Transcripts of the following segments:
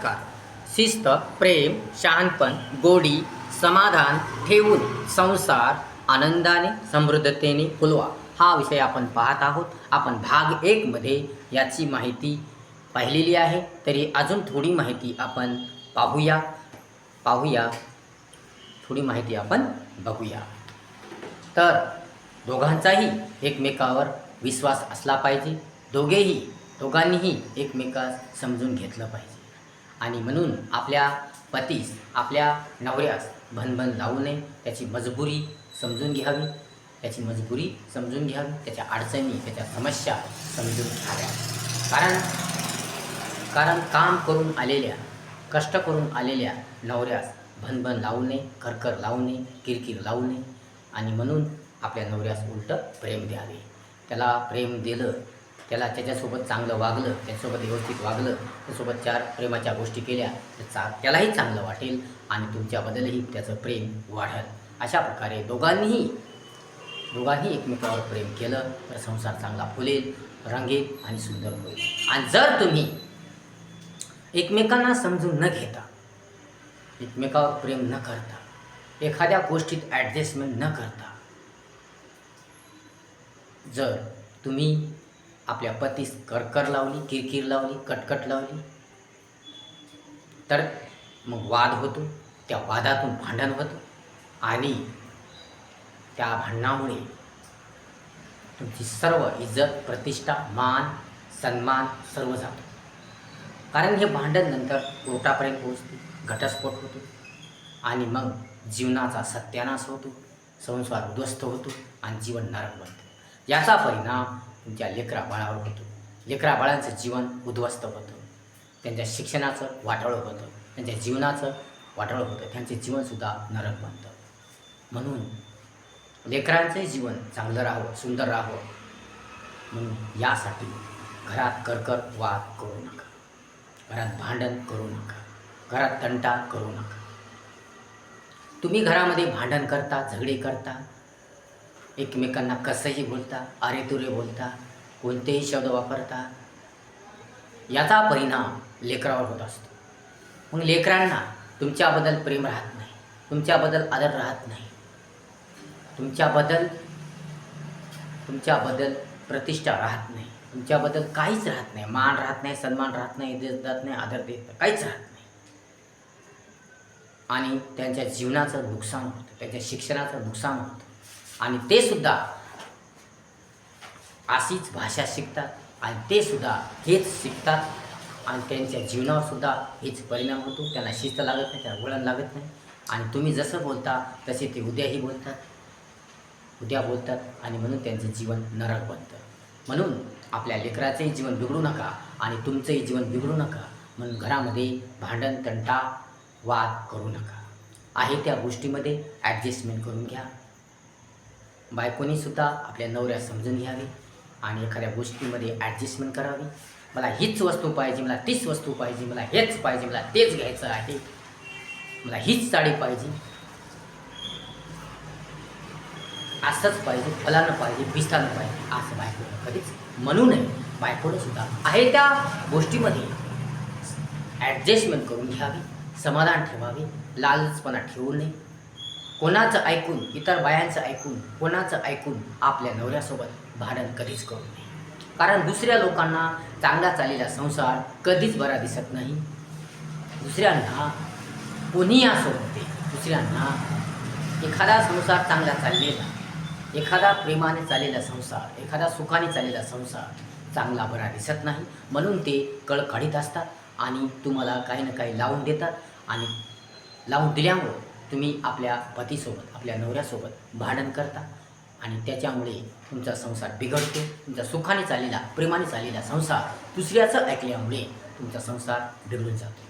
संस्कार शिस्त प्रेम शहाणपण गोडी समाधान ठेवून संसार आनंदाने समृद्धतेने फुलवा. हा विषय आपण पाहत आहोत. आपण भाग एकमध्ये याची माहिती पाहिलेली आहे. तरी अजून थोडी माहिती आपण पाहूया. पाहूया. थोडी माहिती आपण बघूया. तर दोघांचाही एकमेकावर विश्वास असला पाहिजे. दोघेही दोघांनीही एकमेकास समजून घेतलं पाहिजे. आणि म्हणून आपल्या पतीस आपल्या नवऱ्यास भनभन लावू नये. त्याची मजबुरी समजून घ्यावी. त्याची मजबुरी समजून घ्यावी. त्याच्या अडचणी त्याच्या समस्या समजून घ्याव्या. कारण कारण काम करून आलेल्या कष्ट करून आलेल्या नवऱ्यास भनभन लावू नये करकर लावू नये किरकिर लावू नये. आणि म्हणून आपल्या नवऱ्यास उलटं प्रेम द्यावे. त्याला प्रेम दिलं त्याला त्याच्यासोबत चांगलं वागलं त्याच्यासोबत व्यवस्थित वागलं त्यासोबत चार प्रेमाच्या गोष्टी केल्या तर चा त्यालाही चांगलं वाटेल आणि तुमच्याबद्दलही त्याचं प्रेम वाढेल. अशा प्रकारे दोघांनीही दोघांनी एकमेकावर प्रेम केलं तर संसार चांगला फुलेल रंगेल आणि सुंदर होईल. आणि जर तुम्ही एकमेकांना समजून न घेता एकमेकावर प्रेम न करता एखाद्या गोष्टीत ॲडजस्टमेंट न करता जर तुम्ही आपल्या पतीस करकर लावली किरकिर लावली कटकट लावली. तर मग वाद होतो त्या वादातून भांडण होतं. आणि त्या भांडणामुळे तुमची सर्व इज्जत प्रतिष्ठा मान सन्मान सर्व जातो. कारण हे भांडण नंतर कोर्टापर्यंत पोहोचते घटस्फोट होतो. आणि मग जीवनाचा सत्यानाश होतो संसार उद्ध्वस्त होतो आणि जीवन नरक बनतो. याचा परिणाम तुमच्या लेकरा बाळावर होतो. लेकरा बाळांचं जीवन उद्ध्वस्त होतं. त्यांच्या शिक्षणाचं वाटाळ होतं. त्यांच्या जीवनाचं वाटाळ होतं. त्यांचे जीवनसुद्धा नरक बनतं. म्हणून लेकरांचंही जीवन चांगलं राहावं सुंदर राहावं. म्हणून यासाठी घरात करकर वाद करू नका. घरात भांडण करू नका. घरात तंटा करू नका. तुम्ही घरामध्ये भांडण करता झगडे करता एकमेकांना कसंही बोलता अरेतुरे बोलता कोणतेही शब्द वापरता याचा परिणाम लेकरावर होत असतो. मग लेकरांना तुमच्याबद्दल प्रेम राहत नाही तुमच्याबद्दल आदर राहत नाही. तुमच्याबद्दल तुमच्याबद्दल प्रतिष्ठा राहत नाही. तुमच्याबद्दल काहीच राहत नाही. मान राहत नाही सन्मान राहत नाही देत नाही आदर देत नाही काहीच राहत नाही. आणि त्यांच्या जीवनाचं नुकसान होतं त्यांच्या शिक्षणाचं नुकसान होतं. आणि ते सुद्धा अशीच भाषा शिकतात आणि ते सुद्धा हेच शिकतात. आणि त्यांच्या जीवनावर सुद्धा हेच परिणाम होतो. त्यांना शिस्त लागत नाही त्यांना वळण लागत नाही. आणि तुम्ही जसं बोलता तसे ते उद्याही बोलतात. उद्या बोलतात आणि म्हणून त्यांचं जीवन नरक बनतं. म्हणून आपल्या लेकराचंही जीवन बिघडू नका आणि तुमचंही जीवन बिघडू नका. म्हणून घरामध्ये भांडण तंटा वाद करू नका. आहे त्या गोष्टीमध्ये ॲडजस्टमेंट करून घ्या. बायकोनीसुद्धा आपल्या नवऱ्या समजून घ्यावी आणि एखाद्या गोष्टीमध्ये ॲडजस्टमेंट करावी. मला हीच वस्तू पाहिजे मला तीच वस्तू पाहिजे मला हेच पाहिजे मला तेच घ्यायचं आहे. मला हीच साडी पाहिजे. असंच पाहिजे फलानं पाहिजे पिस्तानं पाहिजे असं बायकोनं कधीच म्हणू नये. बायकोनं सुद्धा आहे त्या गोष्टीमध्ये. ॲडजस्टमेंट करून घ्यावी समाधान ठेवावे लालचपणा ठेवू नये. कोणाचं ऐकून इतर बायांचं ऐकून कोणाचं ऐकून आपल्या नवऱ्यासोबत भांडण कधीच करू नये. कारण दुसऱ्या लोकांना चांगला चाललेला संसार कधीच बरा दिसत नाही. दुसऱ्यांना कोणी असो ते दुसऱ्यांना एखादा संसार चांगला चाललेला एखादा प्रेमाने चाललेला संसार एखादा सुखाने चाललेला संसार चांगला बरा दिसत नाही. म्हणून ते कळ काढीत असतात आणि तुम्हाला काही ना काही लावून देतात आणि लावून दिल्यामुळं तुम्ही आपल्या पतीसोबत आपल्या नवऱ्यासोबत भांडण करता आणि त्याच्यामुळे तुमचा संसार बिघडतो तुमचा सुखाने चाललेला प्रेमाने चाललेला संसार दुसऱ्याचं ऐकल्यामुळे तुमचा संसार बिघडून जातो.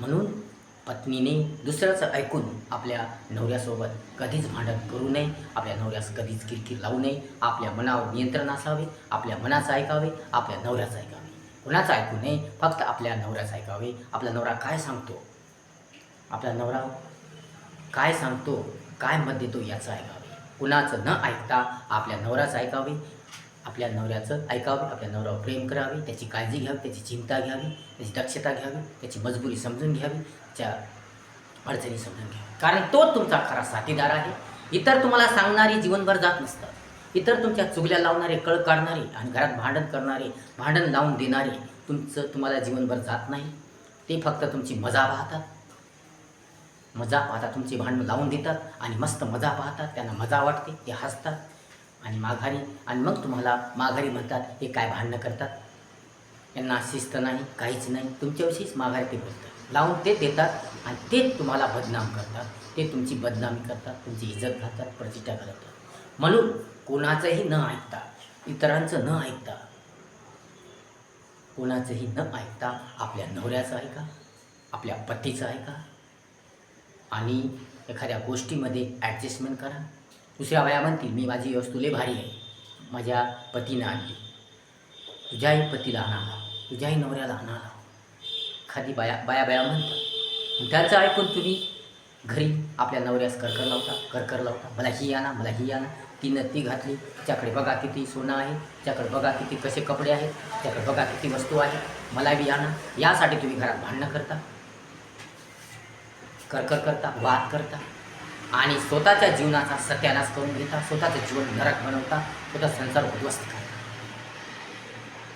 म्हणून पत्नीने दुसऱ्याचं ऐकून आपल्या नवऱ्यासोबत कधीच भांडण करू नये आपल्या नवऱ्यास कधीच किरकिर लावू नये आपल्या मनावर नियंत्रण असावे आपल्या मनाचं ऐकावे आपल्या नवऱ्याचं ऐकावे. कुणाचं ऐकू नये फक्त आपल्या नवऱ्याचं ऐकावे. आपला नवरा काय सांगतो? आपला नवरा काय सांगतो काय मत देतो याचं ऐकावे. कुणाचं न ऐकता आपल्या नवराचं ऐकावे आपल्या नवऱ्याचं ऐकावं आपल्या नवऱ्यावर प्रेम करावे त्याची काळजी घ्यावी त्याची चिंता घ्यावी त्याची दक्षता घ्यावी त्याची मजबुरी समजून घ्यावी त्या अडचणी समजून घ्यावी. कारण तो तुमचा खरा साथीदार आहे. इतर तुम्हाला सांगणारी जीवनभर जात नसतात. इतर तुमच्या चुगल्या लावणारे कळ काढणारे आणि घरात भांडण करणारे भांडण लावून देणारे तुमचं तुम्हाला जीवनभर जात नाही. ते फक्त तुमची मजा पाहतात. मजा पाहतात तुमची भांडणं लावून देतात आणि मस्त मजा पाहतात त्यांना मजा वाटते ते हसतात आणि माघारी आणि मग तुम्हाला माघारी म्हणतात हे काय भांडणं करतात? यांना शिस्त नाही काहीच नाही तुमच्याविषयीच माघारी ते बोलतात. लावून ते देतात आणि ते तुम्हाला बदनाम करतात. ते तुमची बदनामी करतात तुमची इज्जत घालतात प्रतिष्ठा घालतात. म्हणून कोणाचंही न ऐकता इतरांचं न ऐकता कोणाचंही न ऐकता आपल्या नवऱ्याचं ऐका आपल्या पतीचं ऐका आणि एखाद्या गोष्टीमध्ये ॲडजस्टमेंट करा. दुसऱ्या बाया म्हणतील मी माझी वस्तू लय भारी आहे. माझ्या पतीनं आणली. तुझ्याही पतीला आणाला तुझ्याही नवऱ्याला आणाला एखादी बाया बाया बाया म्हणतात त्याचं ऐकून तुम्ही. घरी आपल्या नवऱ्यास करकर लावता करकर लावता. मला ही आणा मला ही आणा. तिनं ती घातली. त्याच्याकडे बघा किती सोनं आहे. त्याच्याकडे बघा किती कसे कपडे आहेत. त्याच्याकडे बघा किती वस्तू आहे मला बी आणा. यासाठी तुम्ही घरात भांडणं करता. करकर करता वाद करता. आणि स्वतःच्या जीवनाचा सत्यानाश करून घेता स्वतःचं जीवन नरक बनवता स्वतः संसार उद्ध्वस्त करता.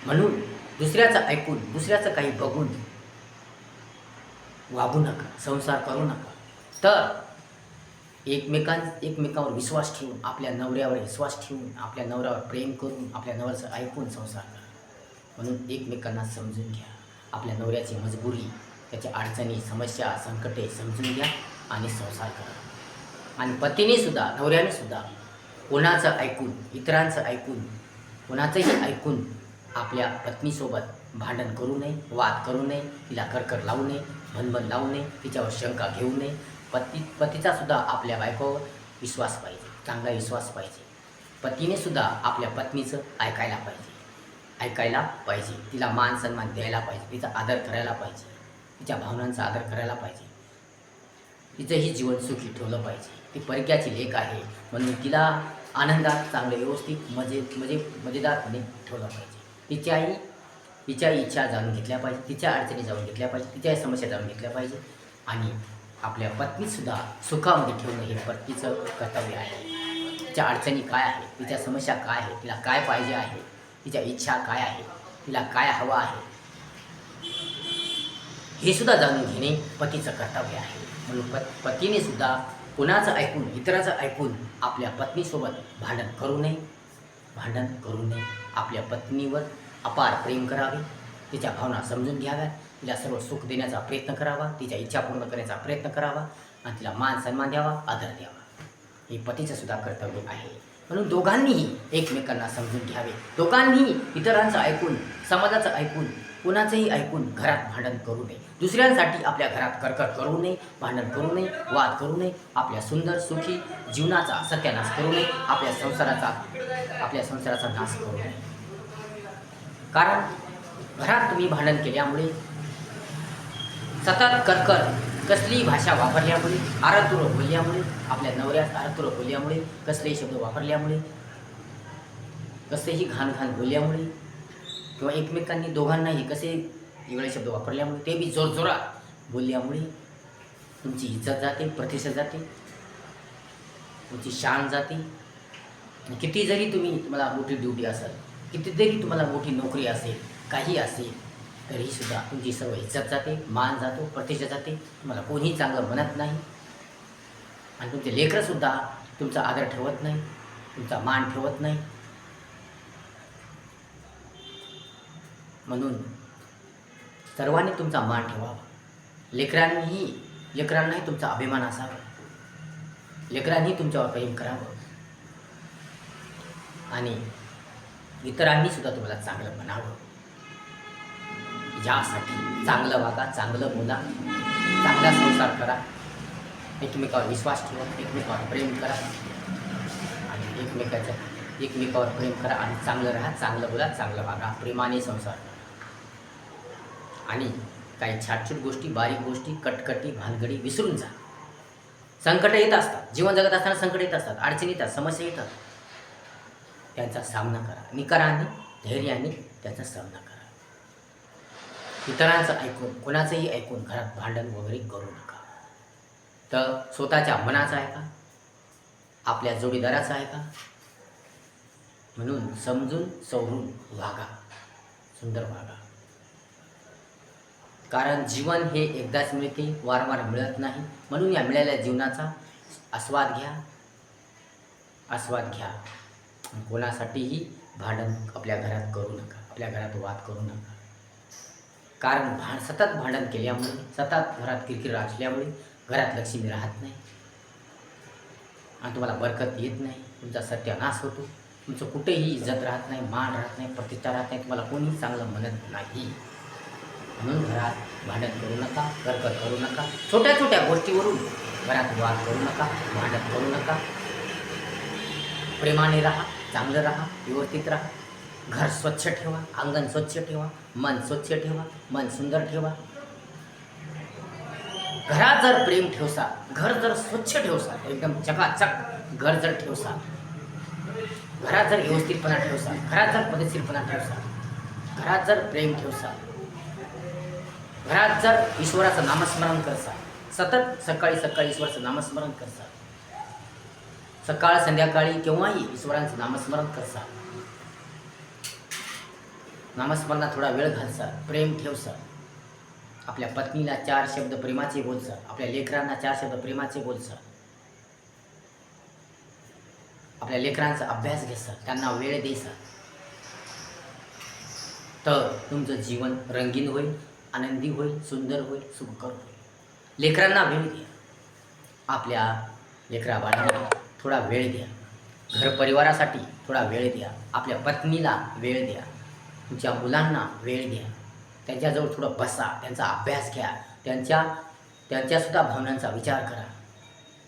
म्हणून दुसऱ्याचं ऐकून दुसऱ्याचं काही बघून वागू नका संसार करू नका. तर एकमेकां एकमेकावर विश्वास ठेवून आपल्या नवऱ्यावर विश्वास ठेवून आपल्या नवऱ्यावर प्रेम करून आपल्या नवऱ्याचं ऐकून संसार करा. म्हणून एकमेकांना समजून घ्या. आपल्या नवऱ्याची मजबुरी त्याच्या अडचणी समस्या संकटे समजून घ्या आणि संसार करा. आणि पतीनेसुद्धा नवऱ्यानेसुद्धा कोणाचं ऐकून इतरांचं ऐकून कोणाचंही ऐकून आपल्या पत्नीसोबत भांडण करू नये वाद करू नये तिला करकर लावू नये भनभन लावू नये तिच्यावर शंका घेऊ नये. पती पतीचासुद्धा आपल्या बायकोवर विश्वास पाहिजे चांगला विश्वास पाहिजे. पतीने सुद्धा आपल्या पत्नीचं ऐकायला पाहिजे. ऐकायला पाहिजे. तिला मान सन्मान द्यायला पाहिजे तिचा आदर करायला पाहिजे. तिच्या भावनांचा आदर करायला पाहिजे. तिचंही जीवन सुखी ठेवलं पाहिजे. ती परक्याची लेख आहे. म्हणून तिला आनंदात चांगलं व्यवस्थित मजे म्हणजे मजेदारपणे ठेवलं पाहिजे. तिच्याही तिच्या इच्छा जाणून घेतल्या पाहिजे. तिच्या अडचणी जाणून घेतल्या पाहिजे. तिच्याही समस्या जाणून घेतल्या पाहिजे. आणि आपल्या पत्नीसुद्धा सुखामध्ये ठेवणं हे पत्नीचं कर्तव्य आहे. तिच्या अडचणी काय आहे तिच्या समस्या काय आहे तिला काय पाहिजे आहे? तिच्या इच्छा काय आहे? तिला काय हवं आहे? हे सुद्धा जाणून घेणे पतीचं कर्तव्य आहे. म्हणून प पतीने सुद्धा कुणाचं ऐकून इतराचं ऐकून आपल्या पत्नीसोबत भांडण करू नये. भांडण करू नये. आपल्या पत्नीवर अपार प्रेम करावे. तिच्या भावना समजून घ्याव्या तिला सर्व सुख देण्याचा प्रयत्न करावा. तिच्या इच्छा पूर्ण करण्याचा प्रयत्न करावा. आणि तिला मान सन्मान द्यावा आदर द्यावा. हे पतीचं सुद्धा कर्तव्य आहे. म्हणून दोघांनीही एकमेकांना समजून घ्यावे. दोघांनीही इतरांचं ऐकून समाजाचं ऐकून कुणाचंही ऐकून घरात भांडण करू नये. दुसऱ्यांसाठी आपल्या घरात करकर करू नये भांडण करू नये वाद करू नये आपल्या सुंदर सुखी जीवनाचा सत्यानाश करू नये आपल्या संसाराचा आपल्या संसाराचा नाश करू नये. कारण घरात तुम्ही भांडण केल्यामुळे सतत करकर कसलीही भाषा वापरल्यामुळे आरतुर बोलल्यामुळे आपल्या नवऱ्यास आरतुर बोलल्यामुळे कसलेही शब्द वापरल्यामुळे कसेही घाण घाण बोलल्यामुळे किंवा एकमेकांनी दोघांनाही कसे वेगळे शब्द वापरल्यामुळे ते बी जोरजोरात बोलल्यामुळे तुमची इज्जत जाते प्रतिष्ठा जाते तुमची शान जाते. आणि किती जरी तुम्ही तुम्हाला मोठी ड्युटी असाल किती जरी तुम्हाला मोठी नोकरी असेल काही असेल तरीसुद्धा तुमची सर्व इज्जत जाते मान जातो प्रतिष्ठा जाते. तुम्हाला कोणीही चांगलं म्हणत नाही. आणि तुमचे लेकरंसुद्धा तुमचा आदर ठेवत नाही तुमचा मान ठेवत नाही. म्हणून सर्वांनी तुमचा मान ठेवावा. लेकरांनीही लेकरांनाही तुमचा अभिमान असावा. लेकरांनी तुमच्यावर प्रेम करावं. आणि इतरांनी सुद्धा तुम्हाला चांगलं म्हणावं. यासाठी चांगलं वागा चांगलं बोला चांगला संसार करा. एकमेकावर विश्वास ठेवा एकमेकावर प्रेम करा. आणि एकमेकाच्या एकमेकावर प्रेम करा आणि चांगलं राहा चांगलं बोला चांगलं वागा. प्रेमाने संसार करा. आणि काही छाटछूट गोष्टी बारीक गोष्टी कटकटी भानगडी विसरून जा. संकट येत असतात. जीवन जगत असताना संकट येत असतात. अडचणी येतात. समस्या येतात. त्यांचा सामना करा. निकराने धैर्याने त्याचा सामना करा. इतरांचं ऐकून कोणाचंही ऐकून घरात भांडण वगैरे करू नका. तर स्वतःच्या मनाचं आहे का आपल्या जोडीदाराचं आहे का म्हणून समजून सवरून वागा. सुंदर वागा. कारण जीवन हे एकदाच मिळते वारंवार मिळत नाही. म्हणून या मिळालेल्या जीवनाचा आस्वाद घ्या. आस्वाद घ्या. कोणासाठीही भांडण आपल्या घरात करू नका. आपल्या घरात वाद करू नका. कारण भांड सतत भांडण केल्यामुळे सतत घरात किरकिर असल्यामुळे घरात लक्ष्मी राहत नाही. आणि तुम्हाला बरकत येत नाही. तुमचा सत्यानाश होतो. तुमचं कुठेही इज्जत राहत नाही मान राहत नाही प्रतिष्ठा राहत नाही. तुम्हाला कोणीही चांगलं म्हणत नाही. म्हणून घरात भांडण करू नका करकत करू नका छोट्या छोट्या गोष्टीवरून घरात वाद करू नका भांडण करू नका. प्रेमाने राहा चांगलं राहा व्यवस्थित राहा. घर स्वच्छ ठेवा अंगण स्वच्छ ठेवा मन स्वच्छ ठेवा मन सुंदर ठेवा. घरात जर प्रेम ठेवसा घर जर स्वच्छ ठेवसा एकदम चकाचक घर जर ठेवसा घरात जर व्यवस्थितपणा ठेवसा घरात जर पद्धतशीरपणा ठेवसा घरात जर प्रेम ठेवसा घरात जर ईश्वराचं नामस्मरण करसा सतत सकाळी सकाळी ईश्वराचं नामस्मरण करसा सकाळ संध्याकाळी केव्हाही ईश्वरांचं नामस्मरण करसा नामस्मरणात थोडा वेळ घालसा प्रेम ठेवसा आपल्या पत्नीला चार शब्द प्रेमाचे बोलसा आपल्या लेकरांना चार शब्द प्रेमाचे बोलसा आपल्या लेकरांचा अभ्यास घेसा त्यांना वेळ देसा तर तुमचं जीवन रंगीन होईल. आनंदी होईल सुंदर होईल सुखकर होईल. लेकरांना वेळ द्या. आपल्या लेकरा बाळांना थोडा वेळ द्या. घर परिवारासाठी थोडा वेळ द्या. आपल्या पत्नीला वेळ द्या. तुमच्या मुलांना वेळ द्या. त्यांच्याजवळ थोडं बसा. त्यांचा अभ्यास घ्या. त्यांच्या त्यांच्यासुद्धा भावनांचा विचार करा.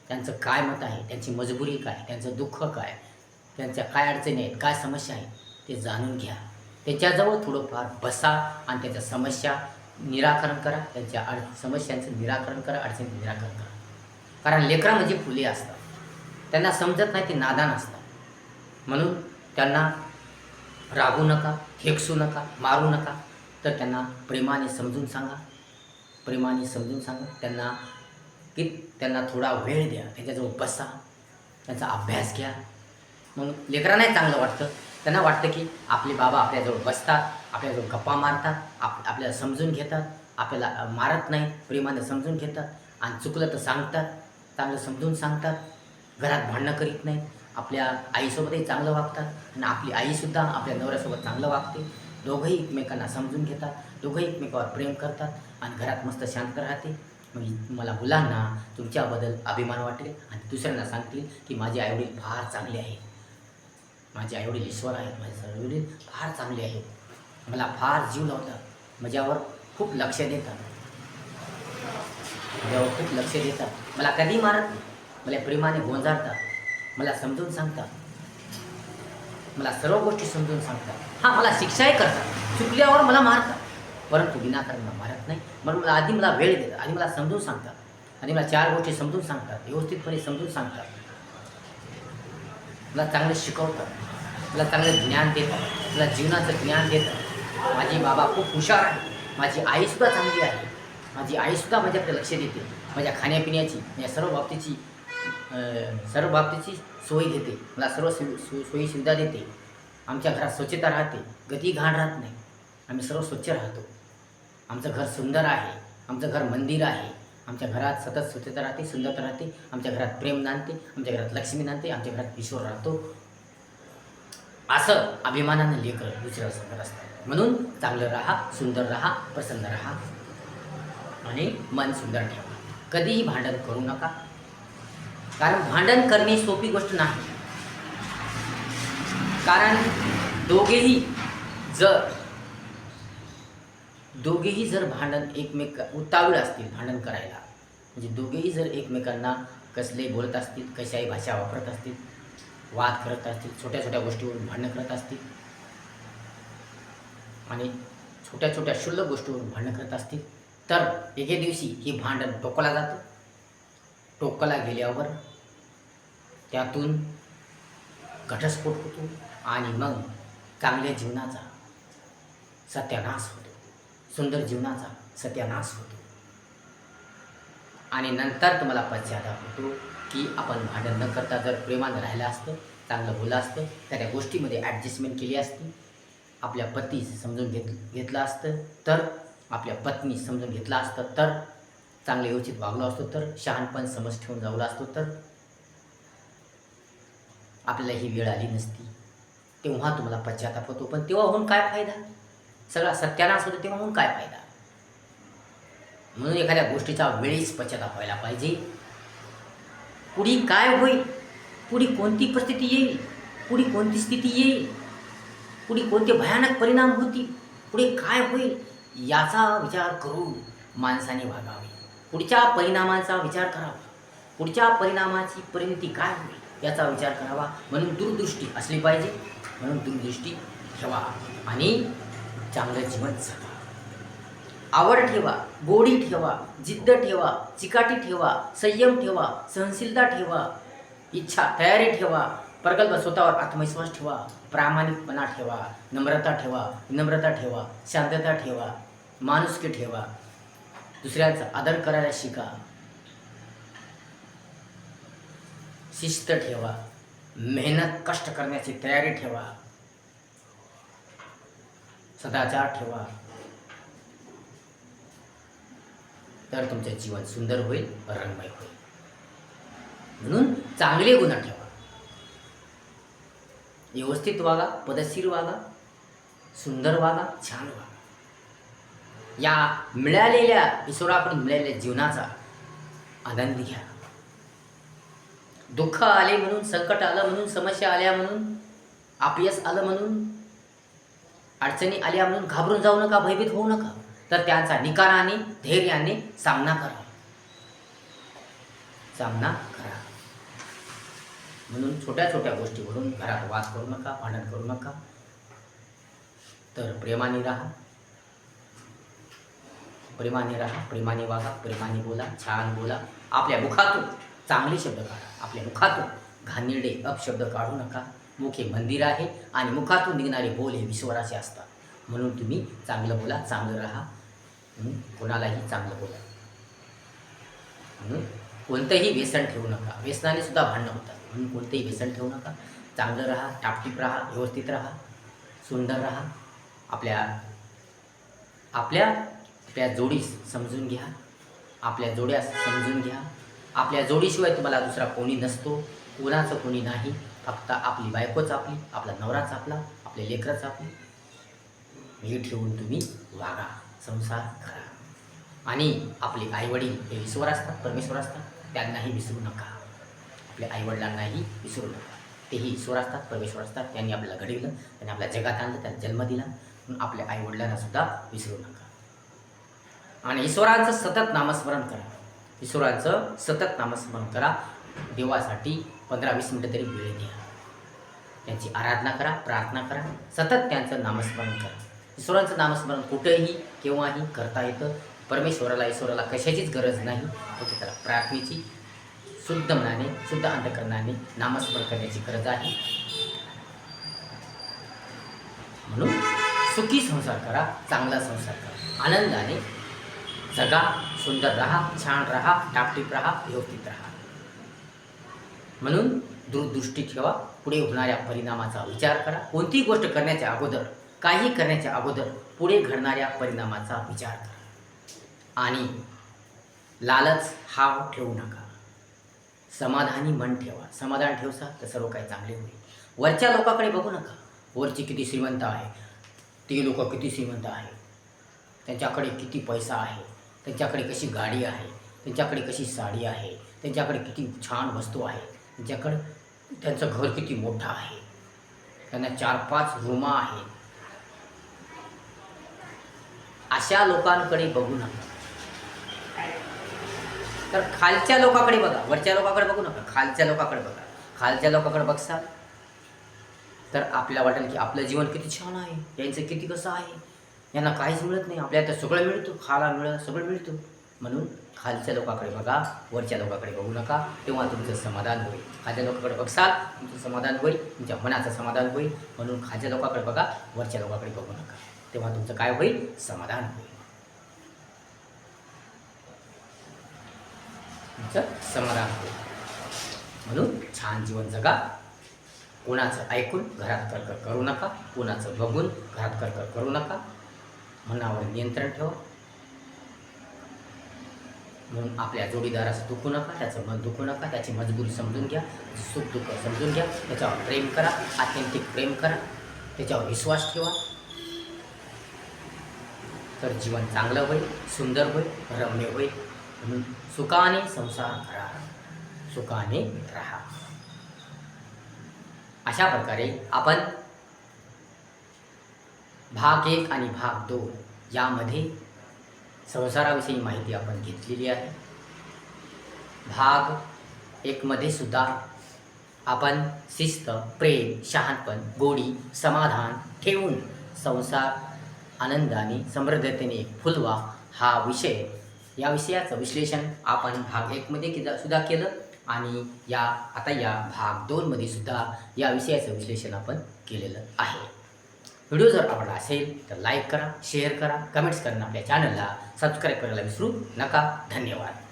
त्यांचं काय मत आहे? त्यांची मजबुरी काय? त्यांचं दुःख काय? त्यांच्या काय अडचणी आहेत? काय समस्या आहेत? ते जाणून घ्या. त्याच्याजवळ थोडंफार बसा आणि त्याच्या समस्या निराकरण करा त्यांच्या अड समस्यांचं निराकरण करा अडचणीचं निराकरण करा. कारण लेकरं म्हणजे फुले असतात. त्यांना समजत नाही ते नादान असतात. म्हणून त्यांना रागू नका हेकसू नका मारू नका. तर त्यांना प्रेमाने समजून सांगा. प्रेमाने समजून सांगा. त्यांना की त्यांना थोडा वेळ द्या. त्यांच्याजवळ बसा. त्यांचा अभ्यास घ्या. मग लेकरांनाही चांगलं वाटतं. त्यांना वाटतं की आपले बाबा आपल्याजवळ बसतात आपल्याजवळ गप्पा मारतात आप आपल्याला समजून घेतात आपल्याला मारत नाही प्रेमाने समजून घेतात आणि चुकलं तर सांगतात चांगलं समजून सांगतात घरात भांडणं करीत नाही आपल्या आईसोबतही चांगलं वागतात आणि आपली आईसुद्धा आपल्या नवऱ्यासोबत चांगलं वागते. दोघंही एकमेकांना समजून घेतात दोघंही एकमेकावर प्रेम करतात आणि घरात मस्त शांत राहते म्हणजे मग मला मुलांना तुमच्याबद्दल अभिमान वाटेल आणि दुसऱ्यांना सांगतील की माझे आईवडील फार चांगले आहेत. माझे आईवडील ईश्वर आहेत माझे आईवडील फार चांगले आहेत. मला फार जीव लावतात. माझ्यावर खूप लक्ष देतात. माझ्यावर खूप लक्ष देतात. मला कधी मारत नाही. मला प्रेमाने गोंजारतात मला समजून सांगतात. मला सर्व गोष्टी समजून सांगतात. हा मला शिक्षाही करतात. चुकल्यावर मला मारतात. परंतु विनाकारण मला मारत नाही. म्हणून मला आधी मला वेळ देतात. आणि मला समजून सांगतात. आणि मला चार गोष्टी समजून सांगतात. व्यवस्थितपणे समजून सांगतात. मला चांगलं शिकवतात. तुला चांगलं ज्ञान देतं तुला जीवनाचं ज्ञान देतं माझी बाबा खूप हुशार आहे माझी आईसुद्धा चांगली आहे. माझी आईसुद्धा माझ्याकडे लक्ष देते. माझ्या खाण्यापिण्याची या सर्व बाबतीची सर्व बाबतीची सोय घेते मला सर्व सु सु सोयी सुविधा देते. आमच्या घरात स्वच्छता राहते. गती घाण राहत नाही. आम्ही सर्व स्वच्छ राहतो. आमचं घर सुंदर आहे. आमचं घर मंदिर आहे. आमच्या घरात सतत स्वच्छता राहते सुंदरता राहते. आमच्या घरात प्रेम नांदते. आमच्या घरात लक्ष्मी नांदते. आमच्या घरात ईश्वर राहतो. असं अभिमानानं लेकर दुसऱ्या सांगत असतात. म्हणून चांगलं राहा सुंदर राहा प्रसन्न राहा आणि मन सुंदर ठेवा. कधीही भांडण करू नका. कारण भांडण करणे सोपी गोष्ट नाही. कारण दोघेही जर दोघेही जर भांडण एकमेक उतावीळ असतील भांडण करायला. म्हणजे दोघेही जर एकमेकांना कसले बोलत असतील कशाही भाषा वापरत असतील वाद करत असतील छोट्या छोट्या गोष्टीवरून भांडणं करत असतील आणि छोट्या छोट्या क्षुल्लक गोष्टीवरून भांडणं करत असतील तर एके दिवशी हे भांडण टोकला जातं. टोकला गेल्यावर त्यातून घटस्फोट होतो आणि मग चांगल्या जीवनाचा सत्यानाश होतो. सुंदर जीवनाचा सत्यानाश होतो. आणि नंतर तुम्हाला पश्चाताप होतो. की आपण भांडण न करता जर प्रेमानं राहिलं असतं चांगलं बोललं असतं तर त्या गोष्टीमध्ये ॲडजस्टमेंट केली असती. आपल्या पतीस समजून घेत घेतलं असतं तर आपल्या पत्नी समजून घेतलं असतं तर चांगलं व्यवस्थित वागलो असतो तर शहाणपण समज ठेवून जावलं असतो तर आपल्याला ही वेळ आली नसती. तेव्हा तुम्हाला पश्चाताप होतो पण तेव्हा होऊन काय फायदा? सगळा सत्यानाश होतो तेव्हा होऊन काय फायदा? म्हणून एखाद्या गोष्टीचा वेळीच पश्चाताप व्हायला पाहिजे. पुढे काय होईल पुढे कोणती परिस्थिती येईल पुढे कोणती स्थिती येईल पुढे कोणते भयानक परिणाम होतील पुढे काय होईल याचा विचार करून माणसाने वागावे. पुढच्या परिणामांचा विचार करावा. पुढच्या परिणामाची परिणती काय होईल याचा विचार करावा. म्हणून दूरदृष्टी असली पाहिजे म्हणून दूरदृष्टी ठेवा. आणि चांगलं जीवन जगा. आवड ठेवा गोडी ठेवा जिद्द ठेवा चिकाटी ठेवा संयम ठेवा सहनशीलता ठेवा इच्छा तयारी ठेवा प्रगल्भ स्वतःवर आत्मविश्वास ठेवा प्रामाणिकपणा ठेवा नम्रता ठेवा विनम्रता ठेवा शांतता ठेवा माणुसकी ठेवा. दुसऱ्यांचा आदर करायला शिका. शिस्त ठेवा. मेहनत कष्ट करण्याची तयारी ठेवा. सदाचार ठेवा. तर तुमचे जीवन सुंदर होईल रंगमय होईल. म्हणून चांगले गुण ठेवा. व्यवस्थित वागा पदशीर वागा सुंदर वागा छान वागा. या मिळालेल्या ईश्वराकडून मिळालेल्या जीवनाचा आनंद घ्या. दुःख आले म्हणून संकट आलं म्हणून समस्या आल्या म्हणून अपयश आलं म्हणून अडचणी आल्या म्हणून घाबरून जाऊ नका भयभीत होऊ नका. तर त्यांचा निकाराने धैर्याने सामना करा. सामना करा. म्हणून छोट्या छोट्या गोष्टीवरून घरात वाद करू नका भांडण करू नका. तर प्रेमाने राहा. प्रेमाने राहा प्रेमाने वागा प्रेमाने बोला छान बोला. आपल्या मुखातून चांगले शब्द काढा. आपल्या मुखातून घाणेरडे अपशब्द काढू नका. मुख हे मंदिर आहे आणि मुखातून निघणारे बोल हे विश्वराचे असतात. म्हणून तुम्ही चांगलं बोला चांगलं राहा. म्हणून कोणालाही चांगलं बोला. म्हणून कोणतंही व्यसन ठेवू नका. व्यसनाने सुद्धा भांडणं होतात. म्हणून कोणतंही व्यसन ठेवू नका. चांगलं राहा टापटीप राहा व्यवस्थित राहा सुंदर राहा. आपल्या आपल्या आपल्या जोडीस समजून घ्या. आपल्या जोड्यास समजून घ्या. आपल्या जोडीशिवाय तुम्हाला दुसरा कोणी नसतो. कोणाचं कोणी नाही. फक्त आपली बायकोच आपली आपला नवराच आपला आपले लेकरच आपली हे ठेवून तुम्ही वागा. संसार करा आणि आपले आईवडील हे ईश्वर असतात परमेश्वर असतात त्यांनाही विसरू नका. आपल्या आईवडिलांनाही विसरू नका. तेही ईश्वर असतात परमेश्वर असतात. त्यांनी आपल्याला घडविलं त्यांनी आपल्या जगात आणलं त्यांना जन्म दिला. म्हणून आपल्या आईवडिलांना सुद्धा विसरू नका. आणि ईश्वरांचं सतत नामस्मरण करा. ईश्वरांचं सतत नामस्मरण करा. देवासाठी पंधरा वीस मिनटं तरी वेळ द्या. त्यांची आराधना करा प्रार्थना करा. सतत त्यांचं नामस्मरण करा. ईश्वरांचं नामस्मरण कुठेही केव्हाही करता येतं. परमेश्वराला ईश्वराला कशाचीच गरज नाही. फक्त त्याला प्रार्थनेची शुद्ध मनाने शुद्ध अंतकरणाने नामस्मरण करण्याची गरज आहे. म्हणून सुखी संसार करा चांगला संसार करा. आनंदाने जगा सुंदर राहा छान राहा टापटीप राहा व्यवस्थित राहा. म्हणून दूरदृष्टी ठेवा. पुढे होणाऱ्या परिणामाचा विचार करा. कोणतीही गोष्ट करण्याच्या अगोदर काही करण्याच्या अगोदर पुढे घडणाऱ्या परिणामाचा विचार करा. आणि लालच हाव ठेवू नका. समाधानी मन ठेवा. समाधान ठेवसा तर सर्व काही चांगले होईल. वरच्या लोकांकडे बघू नका. वरची किती श्रीमंत आहे. ते लोक किती श्रीमंत आहे. त्यांच्याकडे किती पैसा आहे. त्यांच्याकडे कशी गाडी आहे. त्यांच्याकडे कशी साडी आहे. त्यांच्याकडे किती छान वस्तू आहे. त्यांच्याकडे त्यांचं घर किती मोठं आहे. त्यांना चार पाच रूमा आहेत. अशा लोकांकडे बघू नका. तर खालच्या लोकांकडे बघा वरच्या लोकांकडे बघू नका खालच्या लोकांकडे बघा. खालच्या लोकांकडे बघसाल तर आपल्याला वाटेल की आपलं जीवन किती छान आहे यांचं किती कसं आहे यांना काहीच मिळत नाही. आपल्याला तर सगळं मिळतं खाला मिळ सगळं मिळतं. म्हणून खालच्या लोकांकडे बघा वरच्या लोकांकडे बघू नका तेव्हा तुमचं समाधान होईल. खालच्या लोकांकडे बघसाल तुमचं समाधान होईल तुमच्या मनाचं समाधान होईल. म्हणून खालच्या लोकांकडे बघा वरच्या लोकांकडे बघू नका. तेव्हा तुमचं काय होईल? समाधान होईल. तुमचं समाधान होईल. म्हणून छान जीवन जगा. कोणाचं ऐकून घरात करकर करू नका. कोणाचं बघून घरात करकर करू नका. मनावर नियंत्रण ठेवा. म्हणून आपल्या जोडीदाराचं दुखू नका त्याचं मन दुखू नका त्याची मजबुरी समजून घ्या सुख दुःख समजून घ्या त्याच्यावर प्रेम करा आत्यंतिक प्रेम करा त्याच्यावर विश्वास ठेवा. तर जीवन चांगलं होईल सुंदर होईल रम्य होईल. म्हणून सुखाने संसार राहा सुखाने राहा. अशा प्रकारे आपण भाग एक आणि भाग दोन यामध्ये संसाराविषयी माहिती आपण घेतलेली आहे. भाग एकमध्ये सुद्धा आपण शिस्त प्रेम शहाणपण गोडी समाधान ठेवून संसार आनंदाने समृद्धतेने फुलवा हा विषय. या विषयाचं विश्लेषण आपण भाग एकमध्ये किदा सुद्धा केलं आणि या आता या भाग दोनमध्ये सुद्धा या विषयाचं विश्लेषण आपण केलेलं आहे. व्हिडिओ जर आवडला असेल तर लाईक करा शेअर करा कमेंट्स करणं आपल्या चॅनलला सबस्क्राईब करायला विसरू नका. धन्यवाद.